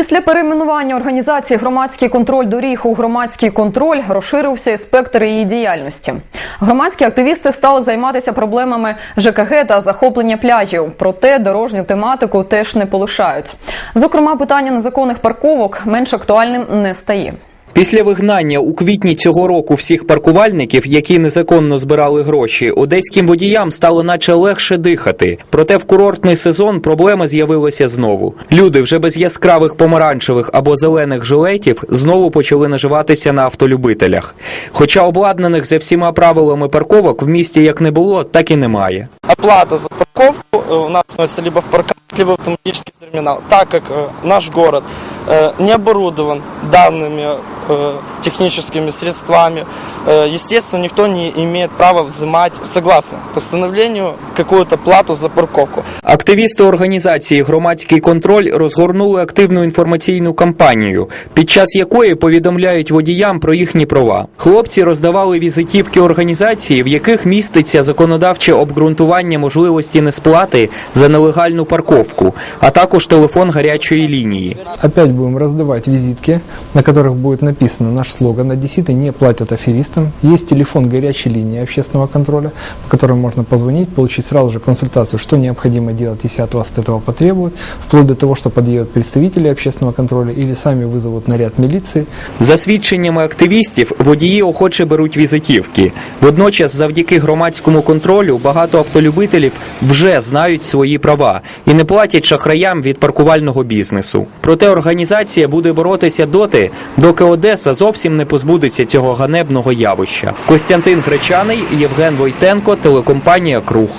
Після перейменування організації громадський контроль доріг у громадський контроль розширився і спектр її діяльності. Громадські активісти стали займатися проблемами ЖКГ та захоплення пляжів. Проте дорожню тематику теж не полишають. Зокрема, питання незаконних парковок менш актуальним не стає. Після вигнання у квітні цього року всіх паркувальників, які незаконно збирали гроші, одеським водіям стало наче легше дихати. Проте в курортний сезон проблема з'явилася знову. Люди вже без яскравих помаранчевих або зелених жилетів знову почали наживатися на автолюбителях. Хоча обладнаних за всіма правилами парковок в місті як не було, так і немає. Оплата за парковку э, у нас сносится либо в парках, либо в автоматический терминал. Так как э, наш город э, не оборудован данными э, техническими средствами, э, естественно, никто не имеет права взимать, согласно постановлению, какую-то плату за парковку. Активісти організації Громадський контроль розгорнули активну інформаційну кампанію, під час якої повідомляють водіям про їхні права. Хлопці роздавали візитівки організації, в яких міститься законодавче обґрунтування можливості несплати за нелегальну парковку, а також телефон гарячої лінії. Опять будем раздавать визитки, на которых будет написано наш слоган «Одесситы не платят аферистам». Есть телефон горячей линии общественного контроля, по которому можно позвонить, получить сразу же консультацию, что необходимо делать, если от вас этого потребуют, вплоть до того, что подъедут представители общественного контроля или сами вызовут наряд милиции. За свідченнями активістів, водії охоче беруть візитівки. Водночас, завдяки громадському контролю, багато автолюбителів вже знають свої права і не платять шахраям від паркувального бізнесу. Проте організація буде боротися доти, доки Одеса зовсім не позбудеться цього ганебного явища. Костянтин Гречаний, Євген Войтенко, телекомпанія Круг.